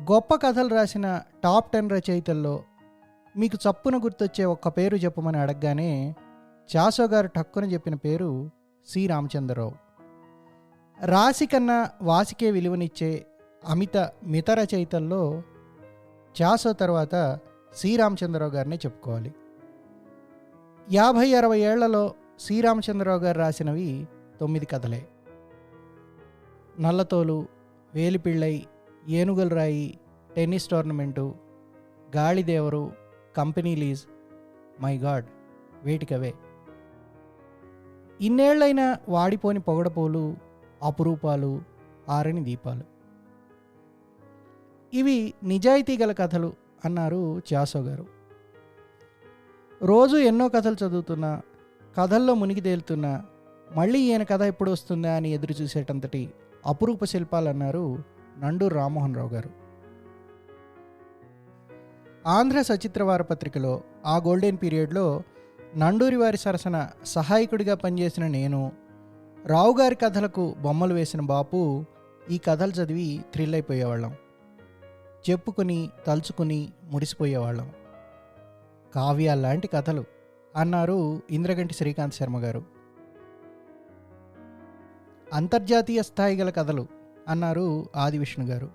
గొప్ప కథలు రాసిన టాప్ టెన్ రచయితల్లో మీకు చప్పున గుర్తొచ్చే ఒక్క పేరు చెప్పమని అడగగానే చాసో గారు టక్కున చెప్పిన పేరు సి. రామచంద్రరావు. రాశి కన్నా వాసికే విలువనిచ్చే అమిత మిత రచయితల్లో చాసో తర్వాత సి. రామచంద్రరావు గారినే చెప్పుకోవాలి. యాభై అరవై ఏళ్ళలో సి. రామచంద్రరావు గారు రాసినవి తొమ్మిది కథలే. నల్లతోలు వేలిపిళ్ళై ఏనుగల రాయి టెన్నిస్ టోర్నమెంటు గాలిదేవరు కంపెనీ లీజ్. మై గాడ్ వేటికవే. ఇన్నేళ్ళైన వాడిపోని పొగడపోలు అపురూపాలు ఆరని దీపాలు. ఇవి నిజాయితీ గల కథలు అన్నారు చాసో గారు. రోజు ఎన్నో కథలు చదువుతున్నా కథల్లో మునిగి తేలుతున్నా మళ్ళీ ఈయన కథ ఎప్పుడు వస్తుందా అని ఎదురు చూసేటంతటి అపురూప శిల్పాలు నండు నండూరు రామ్మోహన్ రావు గారు. ఆంధ్ర సచిత్ర వారపత్రికలో ఆ గోల్డెన్ పీరియడ్లో నండూరి వారి సరసన సహాయకుడిగా పనిచేసిన నేను రావు గారి కథలకు బొమ్మలు వేసిన బాపు ఈ కథలు చదివి థ్రిల్ అయిపోయేవాళ్ళం. చెప్పుకుని తలుచుకుని ముడిసిపోయేవాళ్ళం కావ్యాల్లాంటి కథలు అన్నారు ఇంద్రగంటి శ్రీకాంత్ శర్మ గారు. అంతర్జాతీయ స్థాయి గల కథలు అన్నారు ఆదివిష్ణు గారు.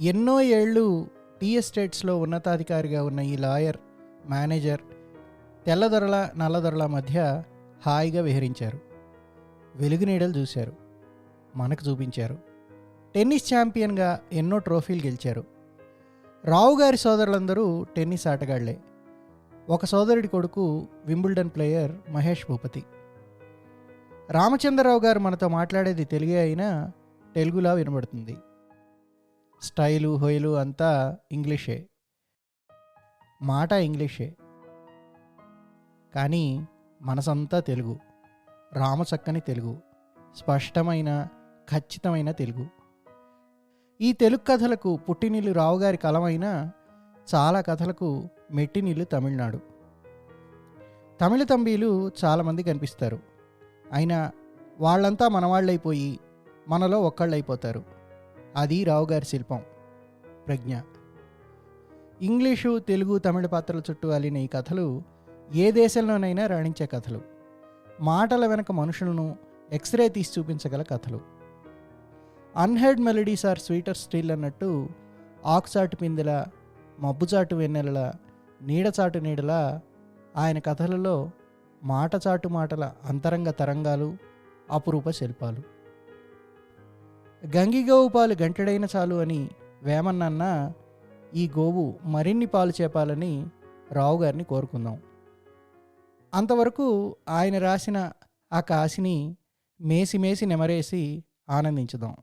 ఎన్నో ఏళ్ళు టీ ఎస్టేట్స్లో ఉన్నతాధికారిగా ఉన్న ఈ లాయర్ మేనేజర్ తెల్లదొరల నల్లదొరల మధ్య హాయిగా విహరించారు. వెలుగునీడలు చూశారు. మనకు చూపించారు. టెన్నిస్ ఛాంపియన్గా ఎన్నో ట్రోఫీలు గెలిచారు. రావు గారి సోదరులందరూ టెన్నిస్ ఆటగాళ్ళే. ఒక సోదరుడి కొడుకు వింబుల్డన్ ప్లేయర్ మహేష్ భూపతి. రామచంద్రరావు గారు మనతో మాట్లాడేది తెలుగే అయినా తెలుగులా వినబడుతుంది. స్టైలు హొయలు అంతా ఇంగ్లీషే. మాట ఇంగ్లీషే. కానీ మనసంతా తెలుగు. రామచక్కని తెలుగు. స్పష్టమైన ఖచ్చితమైన తెలుగు. ఈ తెలుగు కథలకు పుట్టినీళ్ళు రావుగారి కలమైన చాలా కథలకు మెట్టినీళ్ళు తమిళనాడు. తమిళ తంబీలు చాలామంది కనిపిస్తారు. అయినా వాళ్ళంతా మనవాళ్ళైపోయి మనలో ఒక్కళ్ళైపోతారు. అది రావుగారి శిల్పం. ప్రజ్ఞ. ఇంగ్లీషు తెలుగు తమిళ పాత్రల చుట్టూ అలిన ఈ కథలు ఏ దేశంలోనైనా రాణించే కథలు. మాటల వెనక మనుషులను ఎక్స్రే తీసి చూపించగల కథలు. Unheard melodies are sweeter still అన్నట్టు ఆకుచాటు పిందెల మబ్బుచాటు వెన్నెలల నీడచాటు నీడల ఆయన కథలలో మాటచాటు మాటల అంతరంగ తరంగాలు అపురూప శిల్పాలు. గంగిగోవు పాలు గంటెడైన చాలు అని వేమన్నన్న ఈ గోవు మరిన్ని పాలు చేపాలని రావు గారిని కోరుకుందాం. అంతవరకు ఆయన రాసిన ఆ కాశిని మేసి మేసి నెమరేసి ఆనందించుదాం.